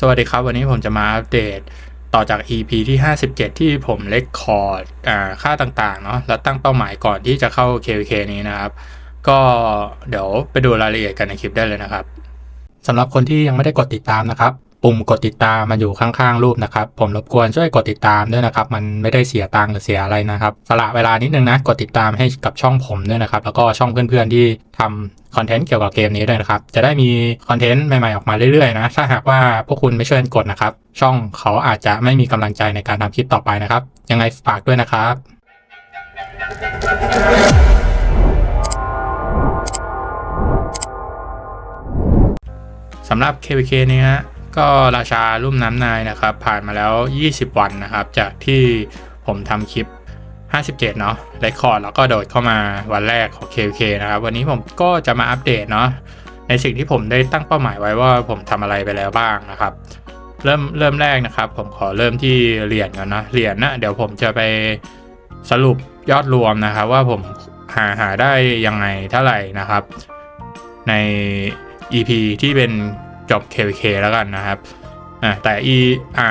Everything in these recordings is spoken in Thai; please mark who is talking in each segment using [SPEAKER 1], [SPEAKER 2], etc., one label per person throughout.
[SPEAKER 1] สวัสดีครับ วันนี้ผมจะมาอัปเดตต่อจาก EP ที่ 57 ที่ผมเล็กคอร์ดค่าต่างๆเนาะแล้วตั้งเป้าหมายก่อนที่จะเข้า KVK นี้นะครับ ก็เดี๋ยวไปดูรายละเอียดกันในคลิปได้เลยนะครับสำหรับคนที่ยังไม่ได้กดติดตามนะครับ ปุ่มกดติดตามมันอยู่ข้างๆรูปนะครับ ผมรบกวนช่วยกดติดตามด้วยนะครับ มันไม่ได้เสียตังค์หรือเสียอะไรนะครับ สละเวลานิดนึงนะ กดติดตามให้กับช่องผมด้วยนะครับ แล้วก็ช่องเพื่อนๆที่ทำคอนเทนต์เกี่ยวกับเกมนี้ด้วยนะครับ จะได้มีคอนเทนต์ใหม่ๆออกมาเรื่อยๆนะ ถ้าหากว่าพวกคุณไม่ช่วยกดนะครับ ช่องเขาอาจจะไม่มีกำลังใจในการทำคลิปต่อไปนะครับ ยังไงฝากด้วยนะครับ สำหรับ KVK นี้ฮะ ก็ราชาลุ่มน้ำนายนะครับ ผ่านมาแล้ว 20 วันนะครับ จากที่ผมทำคลิป 57 เนาะเรคคอร์ดแล้วก็โดดเข้ามาวันแรกของ KVK นะครับ วันนี้ผมก็จะมาอัปเดตเนาะในสิ่งที่ผมได้ตั้งเป้าหมายไว้ว่าผมทำอะไรไปแล้วบ้างนะครับ เริ่มเริ่มแรกนะครับ ผมขอเริ่มที่เหรียญก่อนนะเหรียญนะเดี๋ยวผมจะไปสรุปยอดรวมนะครับ ว่าผมหาหาได้ยังไงเท่าไหร่นะครับ ใน EP ที่เป็น จบ KVK แล้วกันนะครับอ่าแต่ E อ่า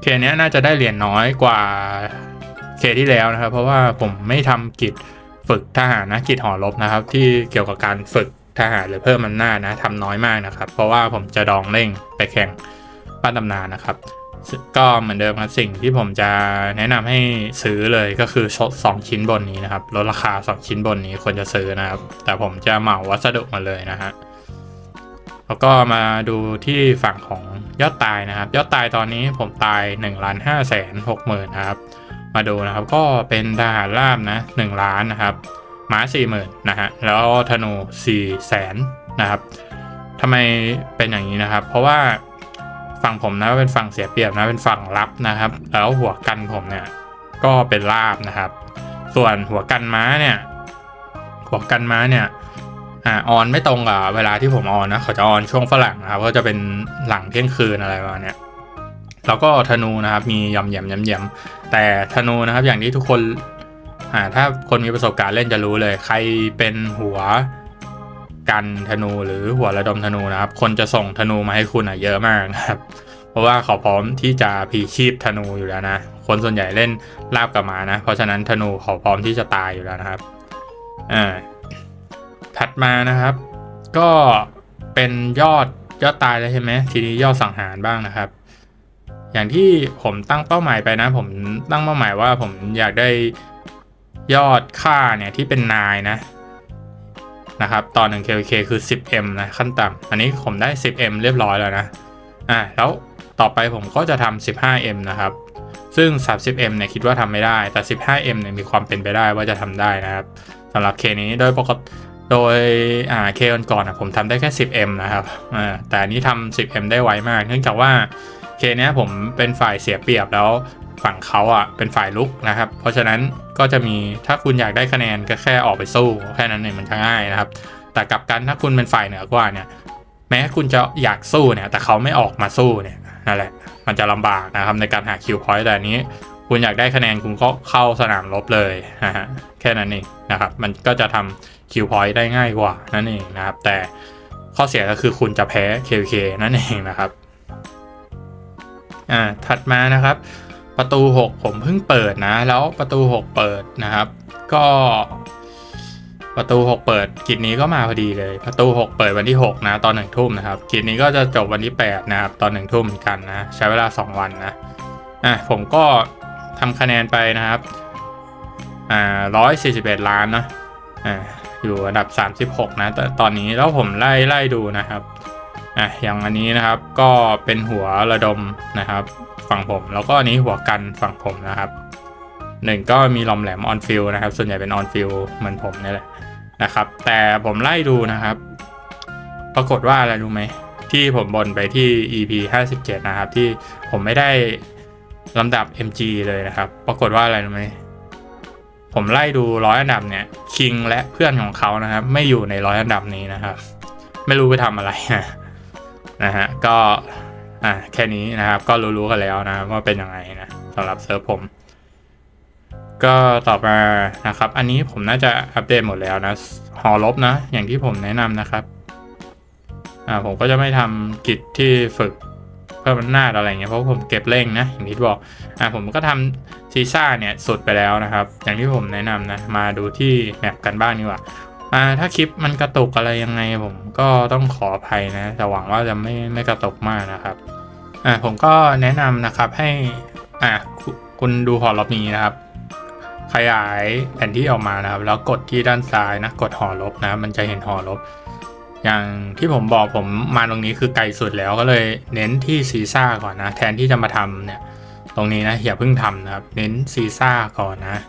[SPEAKER 1] เคเนี้ยน่าจะได้เหรียญน้อยกว่าเคที่แล้วนะครับ เพราะว่าผมไม่ทำกิจฝึกทหารนะกิจหอรบนะครับ ที่เกี่ยวกับการฝึกทหารหรือเพิ่มอำนาจนะทำน้อยมากนะครับ เพราะว่าผมจะดองเร่งไปแข่งปั้นตำนานนะครับก็เหมือนเดิมครับสิ่งที่ผมจะแนะนำให้ซื้อเลยก็คือสองชิ้นบนนี้นะครับลดราคา 2 ชิ้นบนนี้ควรจะซื้อนะครับ แต่ผมจะเหมาวัสดุมาเลยนะฮะ แล้วก็มาดูที่ฝั่งของยอดตายนะครับ ยอดตายตอนนี้ผมตาย1นึ่งล้านห้าแสนหกหมื่นครับมาดูนะครับก็เป็นทหารราบนะหนึ่งล้านนะครับม้าสี่หมื่นนะฮะแล้วธนูสี่แสนนะครับทำไมเป็นอย่างนี้นะครับ เพราะว่าฝั่งผมนะเป็นฝั่งเสียเปรียบนะเป็นฝั่งรับนะครับ แล้วหัวกันผมเนี่ยก็เป็นลาบนะครับ ส่วนหัวกันม้าเนี่ยหัวกันม้าเนี่ย อ่าออนไม่ตรงกับเวลาที่ผมออนนะเขาจะออนช่วงฝรั่งนะครับก็จะเป็นหลังเที่ยงคืนอะไรประมาณนี้แล้วก็ธนูนะครับมียำยำยำยำแต่ธนูนะครับอย่างที่ทุกคนอ่าถ้าคนมีประสบการณ์เล่นจะรู้เลย ใครเป็นหัวกันธนูหรือหัวระดมธนูนะครับ คนจะส่งธนูมาให้คุณอะเยอะมากนะครับ เพราะว่าเขาพร้อมที่จะพีชีพธนูอยู่แล้วนะ คนส่วนใหญ่เล่นลาบกับมานะ เพราะฉะนั้นธนูเขาพร้อมที่จะตายอยู่แล้วนะครับอ่า ถัดมานะครับ ก็เป็นยอดยอดตายแล้วใช่ไหมทีนี้ยอดสังหารบ้างนะครับ อย่างที่ผมตั้งเป้าหมายไปนะ ผมตั้งเป้าหมายว่าผมอยากได้ยอดค่าเนี่ยที่เป็นนายนะนะครับตอนหนึ่ง KK คือ 10M นะขั้นต่ำอันนี้ผมได้ 10M เรียบร้อยแล้วนะอ่าแล้วต่อไปผมก็จะทำ 15M นะครับ ซึ่ง 30M เนี่ยคิดว่าทำไม่ได้ แต่ 15M เนี่ยมีความเป็นไปได้ว่าจะทำได้นะครับสำหรับเคนี้โดยปกติ โดยอ่าเคก่อนอะผมทำได้แค่ 10M นะครับอ่าแต่อันนี้ทำ 10M ได้ไวมาก เนื่องจากว่าเคเนี้ยผมเป็นฝ่ายเสียเปรียบแล้วฝั่งเขาอะเป็นฝ่ายลุกนะครับ เพราะฉะนั้นก็จะมีถ้าคุณอยากได้คะแนนก็แค่ออกไปสู้แค่นั้นเองมันจะง่ายนะครับ แต่กลับกันถ้าคุณเป็นฝ่ายเหนือกว่าเนี่ยแม้คุณจะอยากสู้เนี่ย แต่เขาไม่ออกมาสู้เนี่ยนั่นแหละ มันจะลำบากนะครับในการหาคิวพอยต์แต่อันนี้ คุณอยากได้คะแนนคุณก็เข้าสนามรบเลยนะฮะแค่นั้นเองนะครับ มันก็จะทำ คิวพอยต์ได้ง่ายกว่านั่นเองนะครับ แต่ข้อเสียก็คือคุณจะแพ้ KK นั่นเองนะครับอ่าถัดมานะครับ ประตู 6 ผมเพิ่งเปิดนะ แล้วประตู 6 เปิดนะครับ ก็ประตู 6 เปิดกิจนี้ก็มาพอดีเลย ประตู 6 เปิดวันที่ 6 นะ ตอนหนึ่งทุ่มนะครับกิจนี้ก็จะจบวันที่ 8 นะครับ ตอนหนึ่งทุ่มเหมือนกันนะ ใช้เวลา 2 วันนะอะผมก็ทำคะแนนไปนะครับอ่าร้อยสี่สิบเอ็ดล้านเนาะอ่า อยู่อันดับ 36 นะแตอนนี้แล้วผมไล่ไล่ดูนะครับอะอย่างอันนี้นะครับก็เป็นหัวระดมนะครับ ฝั่งผมแล้วก็อันนี้หัวกันฝั่งผมนะครับหนึ่งก็มีลอมแหลมออนฟิลนะครับ ส่วนใหญ่เป็นออนฟิลเหมือนผมนี่แหละนะครับ แต่ผมไล่ดูนะครับ ปรากฏว่าอะไรรู้ไหมที่ผมบนไปที่ EP 57 นะครับ ที่ผมไม่ได้ลำดับ MG เลยนะครับ ปรากฏว่าอะไรรู้ไหม ผมไล่ดูร้อยอันดับเนี่ยคิงและเพื่อนของเขานะครับ ไม่อยู่ในร้อยอันดับนี้นะครับ ไม่รู้ไปทำอะไรนะนะฮะก็อ่าแค่นี้นะครับ ก็รู้ๆกันแล้วนะว่าเป็นยังไงนะสำหรับเซิร์ฟผม ก็ต่อมานะครับ อันนี้ผมน่าจะอัปเดตหมดแล้วนะหอลบนะ อย่างที่ผมแนะนำนะครับอ่าผมก็จะไม่ทำกิจที่ฝึก พิ่มอำนาจอะไรเงี้ยเพราะผมเก็บเร่งนะอย่างที่บอกอะผมก็ทำซีซ่าเนี่ยสุดไปแล้วนะครับ อย่างที่ผมแนะนำนะมาดูที่แมปกันบ้างดีกว่าอ่าถ้าคลิปมันกระตุกอะไรยังไง ผมก็ต้องขออภัยนะแต่หวังว่าจะไม่ไม่กระตุกมากนะครับอ่าผมก็แนะนำนะครับให้อ่าคุณดูหอลบนี้นะครับ ขยายแผนที่ออกมานะครับ แล้วกดที่ด้านซ้ายนะกดหอลบนะมันจะเห็นหอลบ อย่างที่ผมบอกผมมาตรงนี้คือไกลสุดแล้วก็เลยเน้นที่ซีซ่าก่อนนะ แทนที่จะมาทำเนี่ยตรงนี้นะอย่าเพิ่งทำนะครับ เน้นซีซ่าก่อนนะ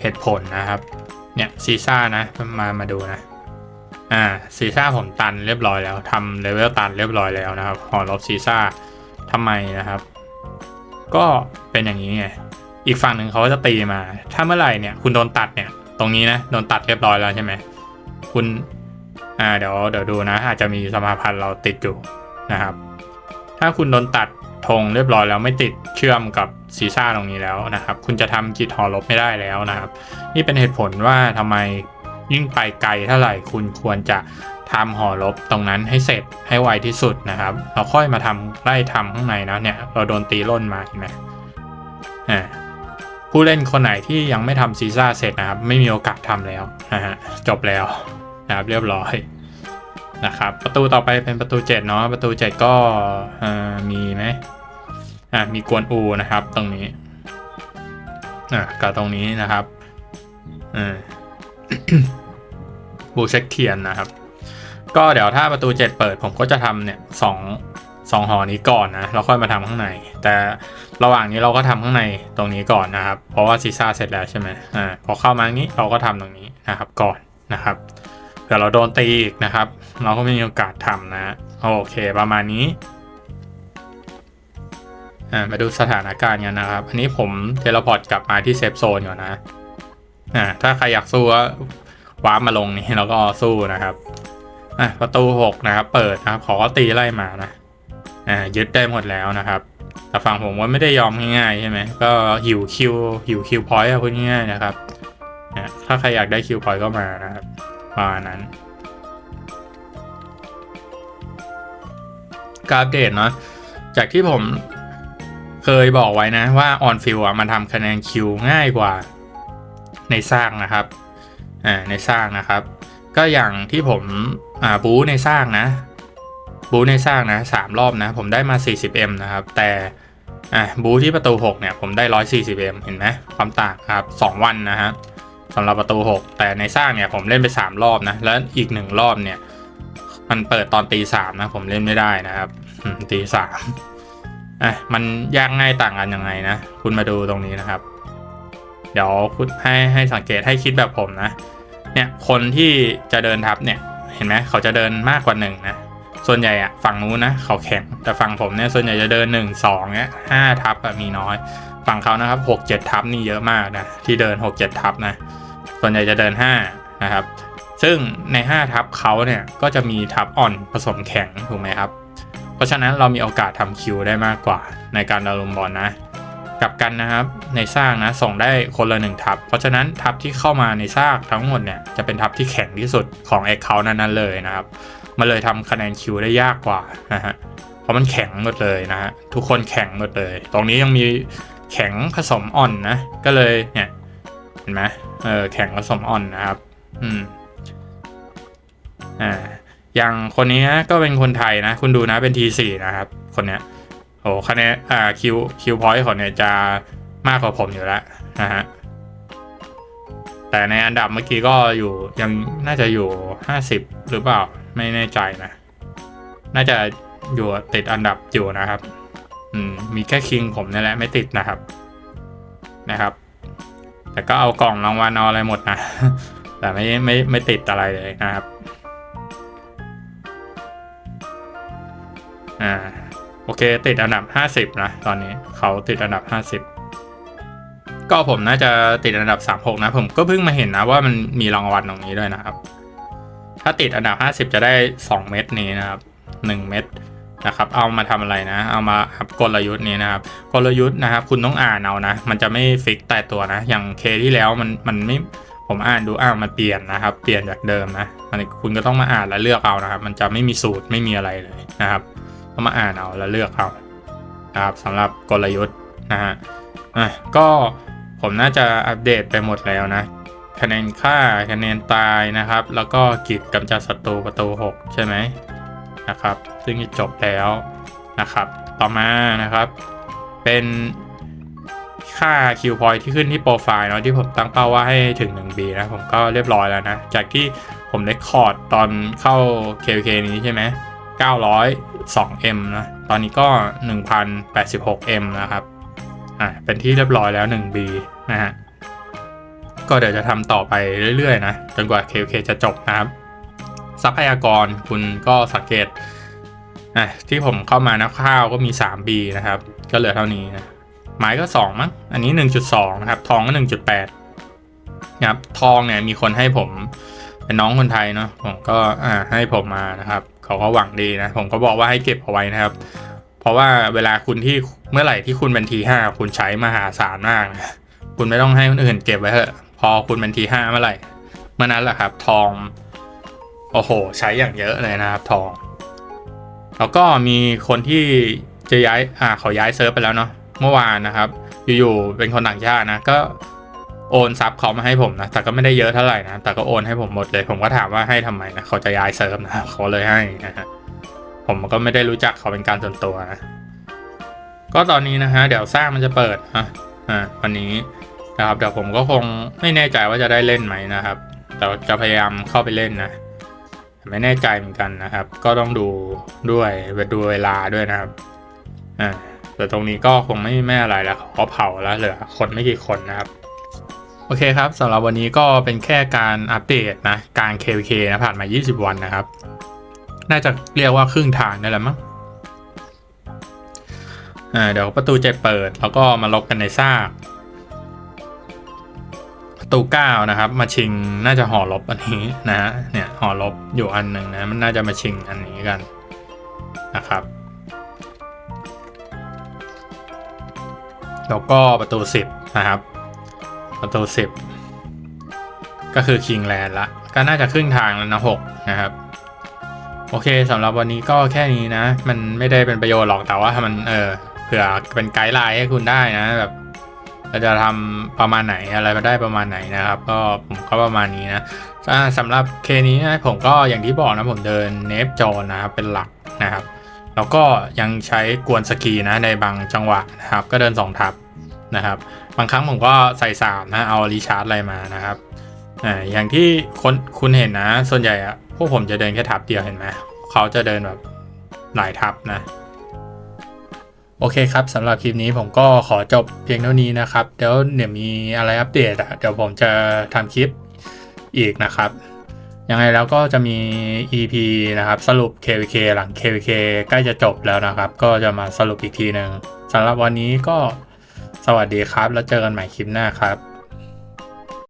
[SPEAKER 1] เหตุผลนะครับเนี่ยซีซ่านะมามาดูนะอ่าซีซ่าผมตันเรียบร้อยแล้วทำเลเวลตันเรียบร้อยแล้วนะครับหอลบซีซ่าทำไมนะครับ ก็เป็นอย่างนี้ไงอีกฝั่งหนึ่งเขาก็จะตีมา ถ้าเมื่อไหร่เนี่ยคุณโดนตัดเนี่ย ตรงนี้นะโดนตัดเรียบร้อยแล้วใช่ไหมคุณ อ่าเดี๋ยวเดี๋ยวดูนะ อาจจะมีสมาพันธ์เราติดอยู่นะครับ ถ้าคุณโดนตัดธงเรียบร้อยแล้วไม่ติดเชื่อมกับซีซ่าตรงนี้แล้วนะครับ คุณจะทำจิตหอลบไม่ได้แล้วนะครับ นี่เป็นเหตุผลว่าทำไมยิ่งไปไกลเท่าไหร่คุณควรจะทำหอลบตรงนั้นให้เสร็จให้ไวที่สุดนะครับ เราค่อยมาทำไล่ทำข้างในนะเนี่ยเราโดนตีล่นมาเห็นไหมอ่าผู้เล่นคนไหนที่ยังไม่ทำซีซ่าเสร็จนะครับ ไม่มีโอกาสทำแล้วนะฮะจบแล้ว นะครับเรียบร้อยนะครับประตูต่อไปเป็นประตู7เนาะประตู 7 ก็มีไหมอ่ามีกวนอูนะครับตรงนี้อ่ากับตรงนี้นะครับอ่าบูเช็คเทียนนะครับ ก็เดี๋ยวถ้าประตู 7 เปิดผมก็จะทำเนี่ยสองสองหอนี้ก่อนนะแล้วค่อยมาทำข้างใน แต่ระหว่างนี้เราก็ทำข้างในตรงนี้ก่อนนะครับ เพราะว่าซีซ่าเสร็จแล้วใช่ไหมอ่าพอเข้ามานี้เราก็ทำตรงนี้นะครับก่อนนะครับ เดี๋ยวเราโดนตีอีกนะครับ เราก็ไม่มีโอกาสทำนะโอเคประมาณนี้อ่ามาดูสถานการณ์กันนะครับ อันนี้ผมเทเลพอร์ตกลับมาที่เซฟโซนก่อนนะอ่าถ้าใครอยากสู้ก็วาร์ปมาลงนี้แล้วก็สู้นะครับอะประตู 6 นะครับ เปิดนะครับเขาก็ตีไล่มานะอ่ายึดได้หมดแล้วนะครับแต่ฝั่งผมว่าไม่ได้ยอมง่ายๆใช่ไหมก็หิวคิวหิวคิวพอยต์อะพูดง่ายๆนะครับถ้าใครอยากได้คิวพอยต์ก็มานะครับ ประมาณนั้นกราฟเดตเนาะจากที่ผมเคยบอกไว้นะว่าออนฟิลอะมันทำคะแนนคิวง่ายกว่าในสร้างนะครับอ่าในสร้างนะครับ ก็อย่างที่ผมอ่าบูในสร้างนะบูในสร้างนะสามรอบนะ ผมได้มา 40m นะครับ แต่อะบูที่ประตู 6 เนี่ย ผมได้ 140m เห็นไหมความต่างครับ 2 วันนะฮะ สำหรับประตู 6 แต่ในสร้างเนี่ยผมเล่นไป 3 รอบนะ แล้วอีก 1 รอบเนี่ย มันเปิดตอนตีสามนะ ผมเล่นไม่ได้นะครับตีสามอะมันยากง่ายต่างกันยังไงนะ คุณมาดูตรงนี้นะครับ เดี๋ยวคุณให้ให้สังเกตให้คิดแบบผมนะ เนี่ยคนที่จะเดินทับเนี่ย เห็นไหมเขาจะเดินมากกว่าหนึ่งนะ ส่วนใหญ่อะฝั่งนู้นนะ เขาแข็งแต่ฝั่งผมเนี่ยส่วนใหญ่จะเดิน1 2เนี่ยห้าทับอะมีน้อย ฝั่งเขานะครับ6 7ทับนี่เยอะมากนะที่เดิน 6 7ทับนะส่วนใหญ่จะเดิน 5 นะครับ ซึ่งใน 5 ทับเขาเนี่ยก็จะมีทับอ่อนผสมแข็งถูกไหมครับ เพราะฉะนั้นเรามีโอกาสทำคิวได้มากกว่า ในการดารุมบอลนะกลับกันนะครับในสร้างนะส่งได้คนละหนึ่งทับ เพราะฉะนั้นทับที่เข้ามาในซากทั้งหมดเนี่ยจะเป็นทับที่แข็งที่สุดของแอคเคาท์นั้นๆเลยนะครับมันเลยทำคะแนนคิวได้ยากกว่านะฮะเพราะมันแข็งหมดเลยนะฮะทุกคนแข็งหมดเลย ตรงนี้ยังมี แข็งผสมอ่อนนะ ก็เลยเนี่ยเห็นไหมเออแข็งผสมอ่อนนะครับ อืมอ่าอย่างคนนี้ก็เป็นคนไทยนะ คุณดูนะเป็น T4 นะครับ คนเนี้ยโอ้คะแนนอ่าคิวคิวพอยต์ของเนี่ยจะมากกว่าผมอยู่แล้วนะฮะแต่ในอันดับเมื่อกี้ก็อยู่ยังน่าจะอยู่ 50 หรือเปล่าไม่แน่ใจนะ น่าจะอยู่ติดอันดับอยู่นะครับ อืมมีแค่คิงผมนี่แหละไม่ติดนะครับ นะครับ แต่ก็เอากล่องรางวัลเอาอะไรหมดนะ แต่ไม่ไม่ไม่ติดอะไรเลยนะครับ อ่า โอเค ติดอันดับ50นะตอนนี้เขาติดอันดับ50ก็ผมน่าจะติดอันดับ 36 นะ ผมก็เพิ่งมาเห็นนะว่ามันมีรางวัลตรงนี้ด้วยนะครับ ถ้าติดอันดับ 50 จะได้ 2 เม็ดนี้นะครับ 1 เม็ด นะครับเอามาทำอะไรนะ เอามาอัพกลยุทธ์นี้นะครับ กลยุทธ์นะครับ คุณต้องอ่านเอานะ มันจะไม่ฟิกแต่ตัวนะ อย่างเคที่แล้วมันมันไม่ผมอ่านดูอ้าวมันเปลี่ยนนะครับ เปลี่ยนจากเดิมนะมันคุณก็ต้องมาอ่านแล้วเลือกเอานะครับ มันจะไม่มีสูตรไม่มีอะไรเลยนะครับต้องมาอ่านเอาแล้วเลือกเอานะครับสำหรับกลยุทธ์นะฮะอะก็ผมน่าจะอัปเดตไปหมดแล้วนะคะแนนค่าคะแนนตายนะครับ แล้วก็กิจกำจัดศัตรูประตู 6 ใช่ไหม นะครับ ซึ่งจบแล้วนะครับ ต่อมานะครับ เป็นค่าคิวพอยที่ขึ้นที่โปรไฟล์เนาะที่ผมตั้งเป้าว่าให้ถึง 1B นะผมก็เรียบร้อยแล้วนะ จากที่ผมได้คอร์ดตอนเข้า KK นี้ใช่ไหม 902M นะ ตอนนี้ก็ 1086M นะครับ อ่า เป็นที่เรียบร้อยแล้ว 1B นะฮะ ก็เดี๋ยวจะทำต่อไปเรื่อยๆนะ จนกว่า KK จะจบนะครับ ทรัพยากรคุณก็สังเกตอะที่ผมเข้ามานะข้าวก็มี 3B นะครับ ก็เหลือเท่านี้นะไม้ก็ 2 มั้ง อันนี้ 1.2 นะครับ ทองก็ 1.8นะครับ ทองเนี่ยมีคนให้ผมเป็นน้องคนไทยเนาะ ผมก็อ่าให้ผมมานะครับ เขาก็หวังดีนะ ผมก็บอกว่าให้เก็บเอาไว้นะครับ เพราะว่าเวลาคุณที่เมื่อไหร่ที่คุณเป็นทีห้าคุณใช้มหาศาลมากนะคุณไม่ต้องให้คนอื่นเก็บไว้เถอะ พอคุณเป็นทีห้าเมื่อไหร่เมื่อนั้นแหละครับ ทอง โอ้โห ใช้อย่างเยอะเลยนะครับทอง แล้วก็มีคนที่จะย้ายอ่าเขาย้ายเซิร์ฟไปแล้วเนาะเมื่อวานนะครับ อยู่ๆเป็นคนต่างชาตินะก็โอนซับเขามาให้ผมนะ แต่ก็ไม่ได้เยอะเท่าไหร่นะ แต่ก็โอนให้ผมหมดเลย ผมก็ถามว่าให้ทำไมนะ เขาจะย้ายเซิร์ฟนะเขาเลยให้นะฮะ ผมก็ไม่ได้รู้จักเขาเป็นการส่วนตัวนะ ก็ตอนนี้นะฮะ เดี๋ยวสร้างมันจะเปิดอะอ่า วันนี้นะครับ เดี๋ยวผมก็คงไม่แน่ใจว่าจะได้เล่นไหมนะครับ แต่จะพยายามเข้าไปเล่นนะ ไม่แน่ใจเหมือนกันนะครับ ก็ต้องดูด้วยดูเวลาด้วยนะครับอ่าแต่ตรงนี้ก็คงไม่ไม่อะไรแล้วเขาเผาแล้วเหลือคนไม่กี่คนนะครับ โอเคครับสำหรับวันนี้ก็เป็นแค่การอัปเดตนะการ KVK นะผ่านมา 20 วันนะครับ น่าจะเรียกว่าครึ่งทางได้แล้วมั้งอ่าเดี๋ยวประตูจ็ดเปิด แล้วก็มาลบกันในซาก ตูเก้านะครับ มาชิงน่าจะห่อลบอันนี้นะฮะเนี่ยห่อลบอยู่อันหนึ่งนะมันน่าจะมาชิงอันนี้กันนะครับแล้วก็ประตูสิบนะครับ ประตูสิบก็คือคิงแลนด์ละ ก็น่าจะครึ่งทางแล้วนะหกนะครับ โอเคสำหรับวันนี้ก็แค่นี้นะ มันไม่ได้เป็นประโยชน์หรอกแต่ว่ามันเออเผื่อเป็นไกด์ไลน์ให้คุณได้นะแบบ เราจะทำประมาณไหนอะไรมาได้ประมาณไหนนะครับ ก็ผมก็ประมาณนี้นะสำหรับเคนี้นะผมก็อย่างที่บอกนะผมเดินเนฟจอนนะครับเป็นหลักนะครับ แล้วก็ยังใช้กวนสกีนะในบางจังหวะนะครับ ก็เดิน 2 ทับนะครับ บางครั้งผมก็ใส่สามนะเอารีชาร์จอะไรมานะครับอ่าอย่างที่คนคุณเห็นนะ ส่วนใหญ่อะพวกผมจะเดินแค่ทับเดียวเห็นไหมเขาจะเดินแบบหลายทับนะ โอเคครับสำหรับคลิปนี้ผมก็ขอจบเพียงเท่านี้นะครับ เดี๋ยวเดี๋ยวมีอะไรอัปเดตอะเดี๋ยวผมจะทำคลิปอีกนะครับยังไงแล้วก็จะมี EP นะครับ สรุป KVK หลัง KVK ใกล้จะจบแล้วนะครับ ก็จะมาสรุปอีกทีหนึ่งสำหรับวันนี้ก็สวัสดีครับ แล้วเจอกันใหม่คลิปหน้าครับ